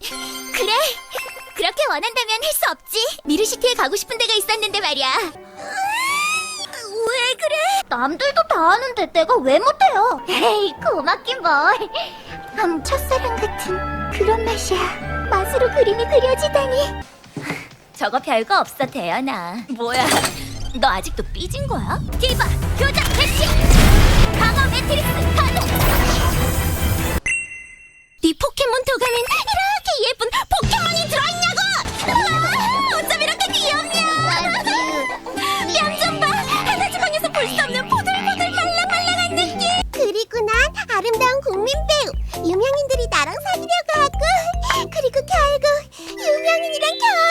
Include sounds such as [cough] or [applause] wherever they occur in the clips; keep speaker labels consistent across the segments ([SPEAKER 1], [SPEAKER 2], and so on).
[SPEAKER 1] 그래. 그렇게 원한다면 할 수 없지. 미르시티에 가고 싶은 데가 있었는데 말이야. 왜 그래? 남들도 다 하는데 내가 왜 못해요? 에이, 고맙긴 뭘. 음, 첫사랑 같은 그런 맛이야. 맛으로 그림이 그려지다니. 저거 별거 없어, 대연아. 뭐야? 너 아직도 삐진 거야? 디바, 교장 개시! 강화 매트리스 가동! 네 포켓몬 도감엔 이렇게 예쁜 포켓몬이 들어있냐고! 우와, 어쩜 이렇게 귀엽냐! 뺨 좀 봐! 하나 지방에서 볼 수 없는 포들포들 말랑말랑한 느낌!
[SPEAKER 2] 그리고 난 아름다운 국민 배우 유명인들이 나랑 사귀려고 하고 그리고 결국 유명인이랑 결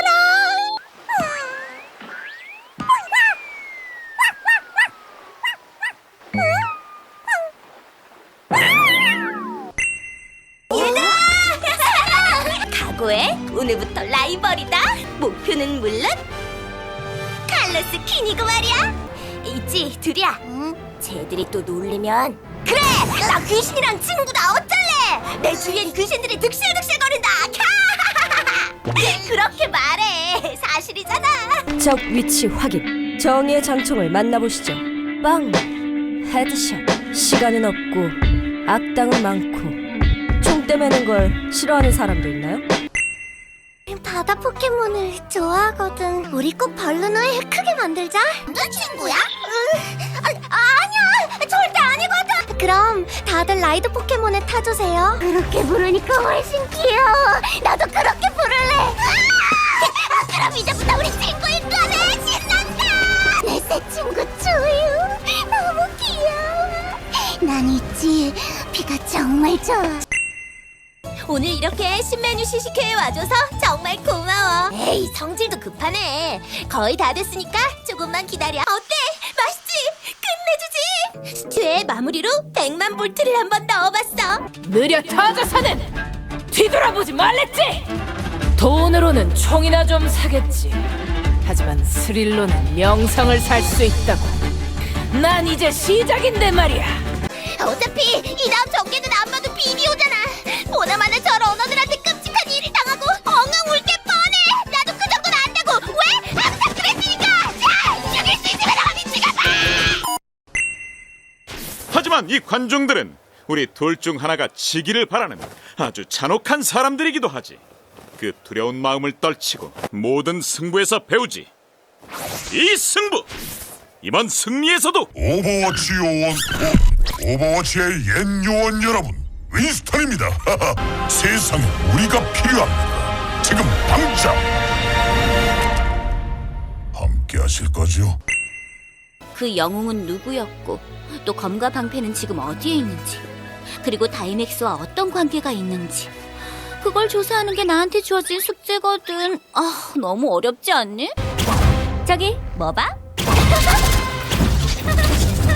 [SPEAKER 2] 혼
[SPEAKER 1] 각오해 오늘부터 라이벌이다 목표는 물론 칼로스 퀸이고 말이야 있지 둘이야 쟤들이 또 놀리면 그래 나 귀신이랑 친구다 어쩔래 내 주위엔 귀신들이 득실득실거린다 캬! [laughs] 그렇게 말해 사실이잖아
[SPEAKER 3] 적 위치 확인. 정의의 장총을 만나보시죠. 빵! 헤드샷. 시간은 없고 악당은 많고 총 떼매는 걸 싫어하는 사람도 있나요?
[SPEAKER 2] 바다 포켓몬을 좋아하거든. 우리 꼭 발루노에 크게 만들자. 너 친구야? 아, 아니야. 절대 아니거든 그럼 다들 라이드 포켓몬에 타주세요. 그렇게 부르니까 훨씬 귀여워. 나도 그렇게 부를래. 아, 그럼 이제부터 우리 친구인 거네. 신난다. 내 새 친구 조유. 너무 귀여워. 난 있지. 피가 정말 좋아
[SPEAKER 1] 오늘 이렇게 신메뉴 시식회에 와줘서 정말 고마워. 에이, 성질도 급하네. 거의 다 됐으니까 조금만 기다려. 어때? 맛있지? 끝내주지? 스튜의 마무리로 100만 볼트를 한 번 넣어봤어.
[SPEAKER 4] 느려 터져서는 뒤돌아보지 말랬지. 돈으로는 총이나 좀 사겠지. 하지만 스릴로는 명성을 살 수 있다고. 난 이제 시작인데 말이야.
[SPEAKER 1] 어차피 이 다음 전개는 안
[SPEAKER 5] 하지만 이 관중들은 우리 둘 중 하나가 지기를 바라는 아주 잔혹한 사람들이기도 하지. 그 두려운 마음을 떨치고 모든 승부에서 배우지. 이 승부! 이번 승리에서도
[SPEAKER 6] 오버워치 요원 오, 오버워치의 옛 요원 여러분 윈스턴입니다 [laughs] 세상에 우리가 필요합니다 지금 당장 함께 하실 거죠?
[SPEAKER 1] 그 영웅은 누구였고 또 검과 방패는 지금 어디에 있는지 그리고 다이맥스와 어떤 관계가 있는지 그걸 조사하는 게 나한테 주어진 숙제거든 아 너무 어렵지 않니? 저기 뭐 봐?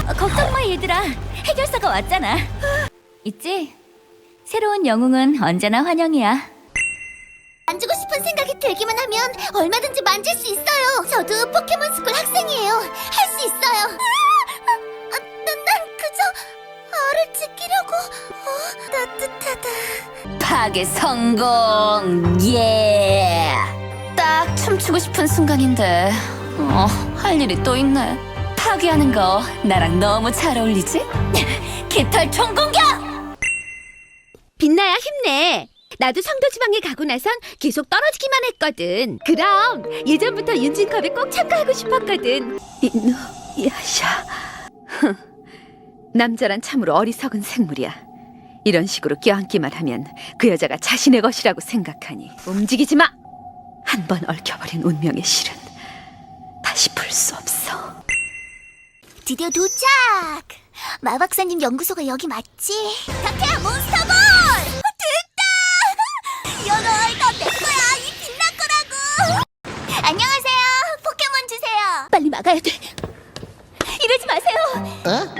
[SPEAKER 1] 어, 걱정 마 얘들아 해결사가 왔잖아 있지? 새로운 영웅은 언제나 환영이야
[SPEAKER 2] 만지고 싶은 생각이 들기만 하면 얼마든지 만질 수 있어요. 저도 포켓몬 스쿨 학생이에요. 할 수 있어요. 아, 아, 난, 난 그저 알을 지키려고. 어, 따뜻하다.
[SPEAKER 1] 파괴 성공 예. 딱 춤추고 싶은 순간인데 어, 할 일이 또 있네. 파괴하는 거 나랑 너무 잘 어울리지? [laughs] 깃털 총공격!
[SPEAKER 7] 빛나야 힘내. 나도 성도 지방에 가고 나선 계속 떨어지기만 했거든. 그럼 예전부터 윤진컵에 꼭 참가하고 싶었거든. 이누 야샤. 흥, 남자란 참으로 어리석은 생물이야. 이런 식으로 껴안기만 하면 그 여자가 자신의 것이라고 생각하니 움직이지 마. 한 번 얽혀버린 운명의 실은 다시 풀 수 없어.
[SPEAKER 2] 드디어 도착! 마박사님 연구소가 여기 맞지? 닥터야 몬스 주세요!
[SPEAKER 1] 빨리 막아야 돼. 이러지 마세요. 어?